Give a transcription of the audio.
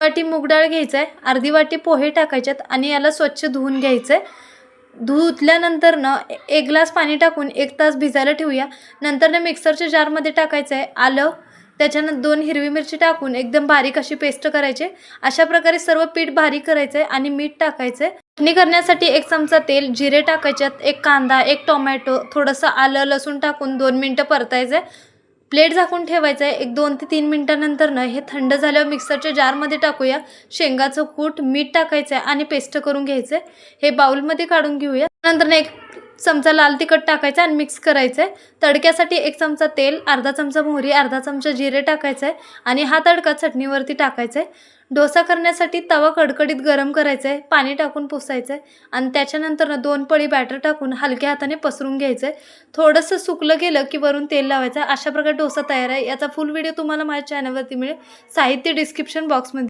वाटी मूग डाळ घ्यायचं आहे अर्धी वाटी पोहे टाकायच्यात आणि याला स्वच्छ धुवून घ्यायचं आहे धुतल्यानंतर न एक ग्लास पाणी टाकून एक तास भिजायला ठेवूया. नंतर ना मिक्सरच्या जारमध्ये टाकायचं आहे आलं. त्याच्यानंतर दोन हिरवी मिरची टाकून एकदम बारीक अशी पेस्ट करायची. अशा प्रकारे सर्व पीठ बारीक करायचं आहे आणि मीठ टाकायचं आहे चटणी करण्यासाठी एक चमचा तेल जिरे टाकायच्यात एक कांदा एक टोमॅटो थोडंसं आलं लसूण टाकून दोन मिनटं परतायचं आहे प्लेट झाकून ठेवायचं आहे एक दोन ते तीन मिनटानंतर ना हे थंड झाल्यावर मिक्सरच्या जारमध्ये टाकूया. शेंगाचं कूट मीठ टाकायचं आहे आणि पेस्ट करून घ्यायचं आहे हे बाउलमध्ये काढून घेऊया. नंतर एक चमचा लाल तिखट टाकायचं आणि मिक्स करायचं आहे तडक्यासाठी एक चमचा तेल अर्धा चमचा मोहरी अर्धा चमचा जिरे टाकायचं आहे आणि हा तडका चटणीवरती टाकायचा आहे डोसा करण्यासाठी तवा कडकडीत गरम करायचा आहे पाणी टाकून पुसायचं आहे आणि त्याच्यानंतर ना दोन पळी बॅटर टाकून हलक्या हाताने पसरून घ्यायचं आहे थोडंसं सुकलं गेलं की वरून तेल लावायचं. आहे अशा प्रकारे डोसा तयार आहे. याचा फुल व्हिडिओ तुम्हाला माझ्या चॅनलवरती मिळेल. साहित्य डिस्क्रिप्शन बॉक्समध्ये